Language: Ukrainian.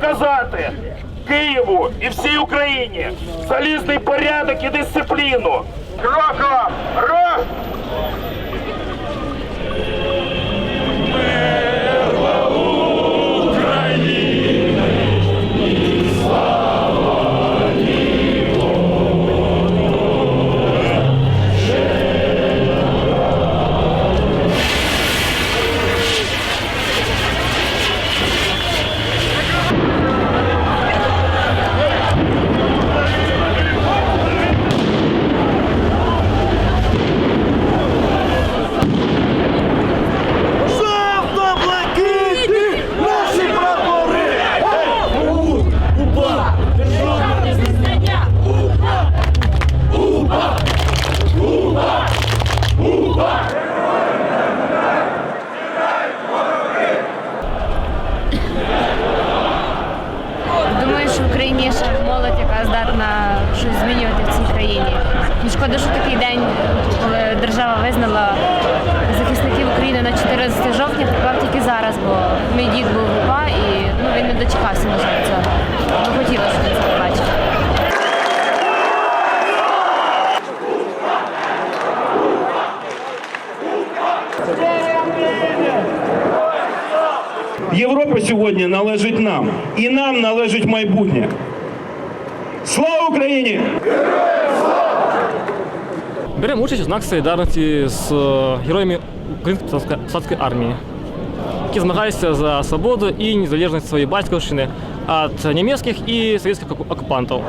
показати Києву і всій Україні залізний порядок і дисципліну. Кроком! Думаю, що в Україні ще молодь, яка здатна щось змінювати в цій країні. І шкода, що такий день, коли держава визнала захисників України на 14 жовтня, припав тільки зараз, бо мій дід був в УПА і ну, він не дочекався, на жаль, Європа сьогодні належить нам, і нам належить майбутнє. Слава Україні! Беремо участь у знак солідарності з е, героями Української повстанської армії, які змагаються за свободу і незалежність своєї батьківщини від німецьких і совєтських окупантів.